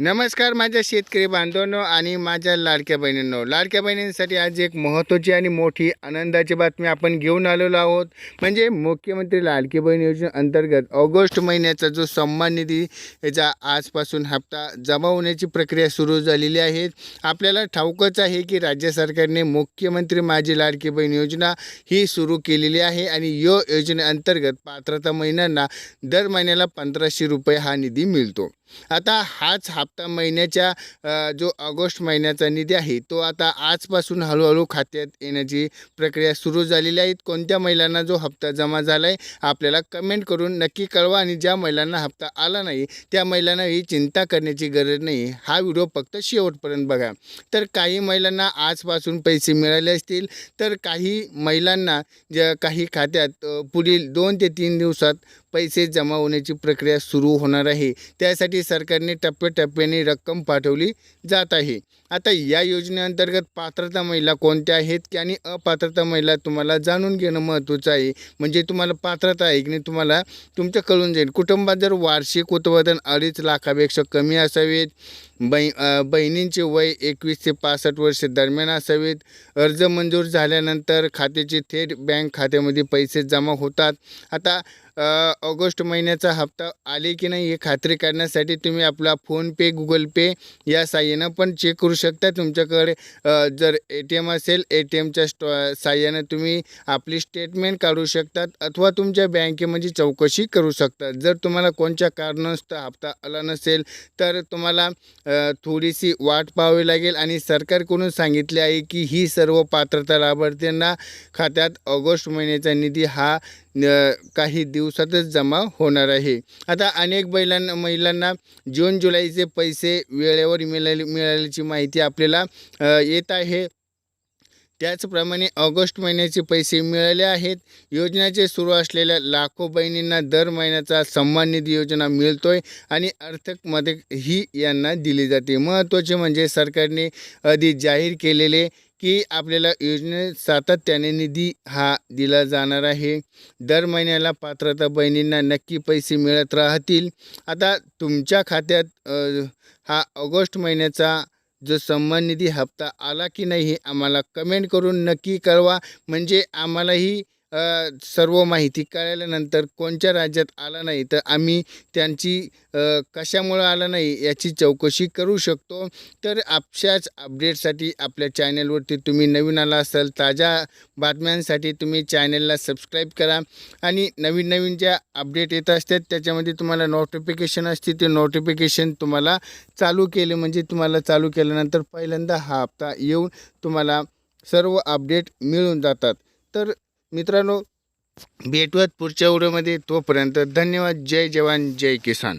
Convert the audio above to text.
नमस्कार माझ्या शेतकरी बांधवांनो आणि माझ्या लाडक्या बहिणींनो. लाडक्या बहिणींसाठी आज एक महत्त्वाची आणि मोठी आनंदाची बातमी आपण घेऊन आलेलो आहोत. म्हणजे मुख्यमंत्री लाडकी बहीण योजनेअंतर्गत ऑगस्ट महिन्याचा जो सन्मान निधी याचा आजपासून हप्ता जमा होण्याची प्रक्रिया सुरू झालेली आहे. आपल्याला ठाऊकच आहे की राज्य सरकारने मुख्यमंत्री माझी लाडकी बहीण योजना ही सुरू केलेली आहे आणि यो योजनेअंतर्गत पात्रता महिन्यांना दर महिन्याला पंधराशे रुपये हा निधी मिळतो. आता हाच हप्ता महिन्याच्या जो ऑगस्ट महिन्याचा निधी आहे तो आता आजपासून हळूहळू खात्यात येण्याची प्रक्रिया सुरू झालेली आहे. कोणत्या महिलांना जो हप्ता जमा झाला आहे आपल्याला कमेंट करून नक्की कळवा आणि ज्या महिलांना हप्ता आला नाही त्या महिलांना ही चिंता करण्याची गरज नाही. हा व्हिडिओ फक्त शेवटपर्यंत बघा. तर काही महिलांना आजपासून पैसे मिळाले असतील तर काही महिलांना ज्या काही खात्यात पुढील दोन ते तीन दिवसात पैसे जमा होण्याची प्रक्रिया सुरू होणार आहे. त्यासाठी सरकारने टप्प्याटप्प्याने रक्कम पाठवली जात आहे. आता या योजनेअंतर्गत पात्रता महिला कोणत्या आहेत? की आणि अपात्रता महिला तुम्हाला जाणून घेणं महत्त्वाचं आहे. म्हणजे तुम्हाला पात्रता आहे की नाही तुम्हाला तुमचं कळून जाईल. कुटुंबात जर वार्षिक उत्पादन अडीच लाखापेक्षा कमी असावेत बै बहिणींचे वय एकवीस ते पासष्ट वर्ष दरम्यान असावेत. अर्ज मंजूर झाल्यानंतर खात्याचे थेट बँक खात्यामध्ये पैसे जमा होतात. आता ऑगस्ट महिन्याचा हप्ता आले की नाही हे खात्री करण्यासाठी तुम्ही आपला फोनपे गुगल पे या साह्यानं पण चेक करू शकता. तुमच्याकडे जर ए टी एम असेल ए टी एमच्या स्टॉ साह्यानं तुम्ही आपली स्टेटमेंट काढू शकतात अथवा तुमच्या बँकेमध्ये चौकशी करू शकतात. जर तुम्हाला कोणत्या कारणास्तव हप्ता आला नसेल तर तुम्हाला थोडीशी वाट पाहावी लागेल आणि सरकारकडून सांगितले आहे की ही सर्व पात्रता लाभार्थ्यांना खात्यात ऑगस्ट महिन्याचा निधी हा काही दिवसातच जमा होणार आहे. आता अनेक बैलांना महिलांना जून जुलैचे पैसे वेळेवर मिळाले मिळाल्याची माहिती आपल्याला येत आहे. त्याचप्रमाणे ऑगस्ट महिन्याचे पैसे मिळाले आहेत. योजनेचे सुरू असलेल्या लाखो बहिणींना दर महिन्याचा सन्मान निधी योजना मिळतो आहे आणि अर्थक मदत ही यांना दिली जाते. महत्त्वाचे म्हणजे सरकारने आधी जाहीर केलेले की आपल्याला योजनेत सातत्याने निधी हा दिला जाणार आहे. दर महिन्याला पात्रता बहिणींना नक्की पैसे मिळत राहतील. आता तुमच्या खात्यात हा ऑगस्ट महिन्याचा जो सन्मान निधी हप्ता आला की नाही हे आम्हाला कमेंट करून नक्की कळवा. म्हणजे आम्हालाही सर्व माहिती कळल्यानंतर कोणत्या राज्यात आला नाही तर आम्ही त्यांची कशामुळं आला नाही याची चौकशी करू शकतो. तर आपशाच अपडेटसाठी आपल्या चॅनलवरती तुम्ही नवीन आला असाल ताज्या बातम्यांसाठी तुम्ही चॅनलला सबस्क्राईब करा. आणि नवीन नवीन ज्या अपडेट येत असतात त्याच्यामध्ये तुम्हाला नोटिफिकेशन असते ते नोटिफिकेशन तुम्हाला चालू केले म्हणजे तुम्हाला चालू केल्यानंतर पहिल्यांदा हा हप्ता येऊन तुम्हाला सर्व अपडेट मिळून जातात. तर मित्रांनो भेटूयात पुढच्या व्हिडिओमध्ये. तोपर्यंत धन्यवाद. जय जवान जय किसान.